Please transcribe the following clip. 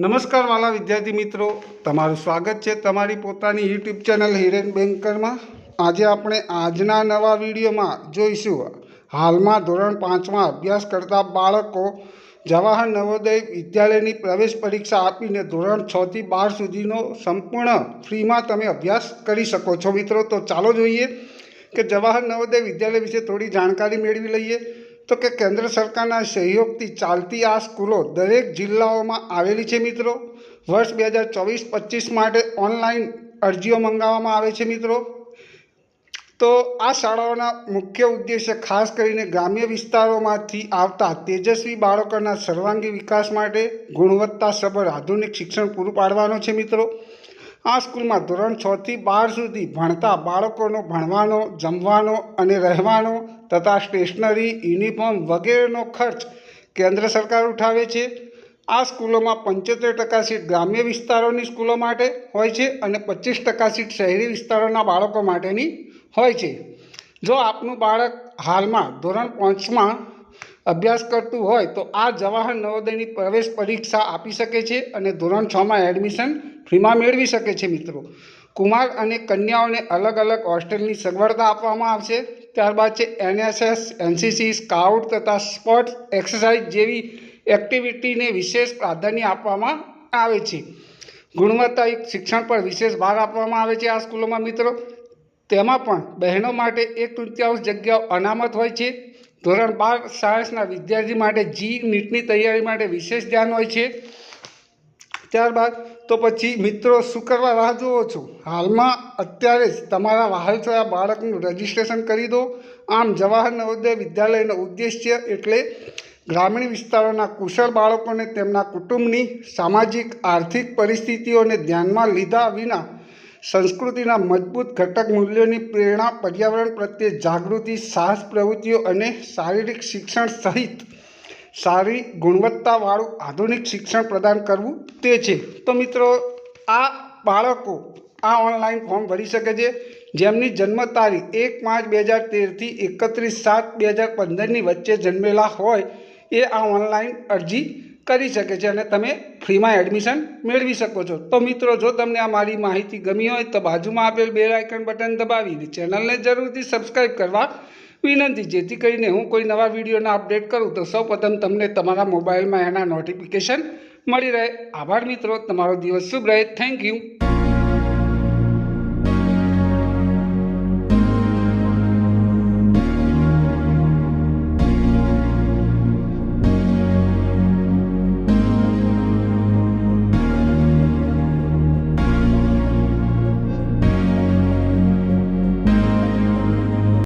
નમસ્કાર વાલા વિદ્યાર્થી મિત્રો, તમારું સ્વાગત છે તમારી પોતાની યુટ્યુબ ચેનલ હિરેન બેન્કરમાં. આજે આપણે આજના નવા વિડીયોમાં જોઈશું હાલમાં ધોરણ પાંચમાં અભ્યાસ કરતા બાળકો જવાહર નવોદય વિદ્યાલયની પ્રવેશ પરીક્ષા આપીને ધોરણ છથી બાર સુધીનો સંપૂર્ણ ફ્રીમાં તમે અભ્યાસ કરી શકો છો મિત્રો. તો ચાલો જોઈએ કે જવાહર નવોદય વિદ્યાલય વિશે થોડી જાણકારી મેળવી લઈએ. તો કે કેન્દ્ર સરકારના સહયોગથી ચાલતી આ સ્કૂલો દરેક જિલ્લાઓમાં આવેલી છે મિત્રો. વર્ષ બે હજાર ચોવીસ પચીસ માટે ઓનલાઈન અરજીઓ મંગાવવામાં આવે છે મિત્રો. તો આ શાળાઓના મુખ્ય ઉદ્દેશ્ય ખાસ કરીને ગ્રામ્ય વિસ્તારોમાંથી આવતા તેજસ્વી બાળકોના સર્વાંગી વિકાસ માટે ગુણવત્તાસભર આધુનિક શિક્ષણ પૂરું પાડવાનો છે મિત્રો. આ સ્કૂલમાં ધોરણ છથી બાર સુધી ભણતા બાળકોનો ભણવાનો, જમવાનો અને રહેવાનો તથા સ્ટેશનરી, યુનિફોર્મ વગેરેનો ખર્ચ કેન્દ્ર સરકાર ઉઠાવે છે. આ સ્કૂલોમાં પંચોતેર ટકા સીટ ગ્રામ્ય વિસ્તારોની સ્કૂલો માટે હોય છે અને પચીસ ટકા સીટ શહેરી વિસ્તારોના બાળકો માટેની હોય છે. જો આપનું બાળક હાલમાં ધોરણ પાંચમાં અભ્યાસ કરતું હોય તો આ જવાહર નવોદયની પ્રવેશ પરીક્ષા આપી શકે છે અને ધોરણ છમાં એડમિશન ફ્રીમાં મેળવી શકે છે મિત્રો. કુમાર અને કન્યાઓને અલગ અલગ હોસ્ટેલની સગવડતા આપવામાં આવશે. ત્યારબાદ છે એનએસએસ, એનસીસી, સ્કાઉટ તથા સ્પોર્ટ્સ એક્સરસાઇઝ જેવી એક્ટિવિટીને વિશેષ પ્રાધાન્ય આપવામાં આવે છે. ગુણવત્તાયુક્ત શિક્ષણ પર વિશેષ ભાર આપવામાં આવે છે આ સ્કૂલોમાં મિત્રો. તેમાં પણ બહેનો માટે એક તૃતીયાંશ જગ્યાઓ અનામત હોય છે. ધોરણ બાર સાયન્સના વિદ્યાર્થી માટે જી નીટની તૈયારી માટે વિશેષ ધ્યાન હોય છે. ત્યારબાદ તો પછી મિત્રો શું કરવા રાહ જુઓ છો? હાલમાં અત્યારે જ તમારા વહાલ થયા બાળકનું રજિસ્ટ્રેશન કરી દો. આમ જવાહર નવોદય વિદ્યાલયનો ઉદ્દેશ્ય એટલે ગ્રામીણ વિસ્તારોના કુશળ બાળકોને તેમના કુટુંબની સામાજિક, આર્થિક પરિસ્થિતિઓને ધ્યાનમાં લીધા વિના સંસ્કૃતિના મજબૂત ઘટક મૂલ્યોની પ્રેરણા પર્યાવરણ પ્રત્યે જાગૃતિ, સાહસ પ્રવૃત્તિઓ અને શારીરિક શિક્ષણ સહિત સારી ગુણવત્તાવાળું આધુનિક શિક્ષણ પ્રદાન કરવું તે છે. તો મિત્રો, આ બાળકો આ ઓનલાઈન ફોર્મ ભરી શકે છે. જેમની જન્મ તારીખ એક પાંચ બે હજાર તેરથી એકત્રીસ સાત બે હજાર પંદરની વચ્ચે જન્મેલા હોય, એ આ ઓનલાઈન અરજી કરી શકે છે અને તમે ફ્રીમાં એડમિશન મેળવી શકો છો. તો મિત્રો, જો તમને આ મારી માહિતી ગમી હોય તો બાજુમાં આપેલ બેલ આઇકન બટન દબાવીને ચેનલને જરૂરથી સબસ્ક્રાઈબ કરવા વિનંતી. જેથી કરીને હું કોઈ નવા વિડીયોના અપડેટ કરું તો સૌપ્રથમ તમને તમારા મોબાઈલમાં એના નોટિફિકેશન મળી રહે. આભાર મિત્રો, તમારો દિવસ શુભ રહે. Thank you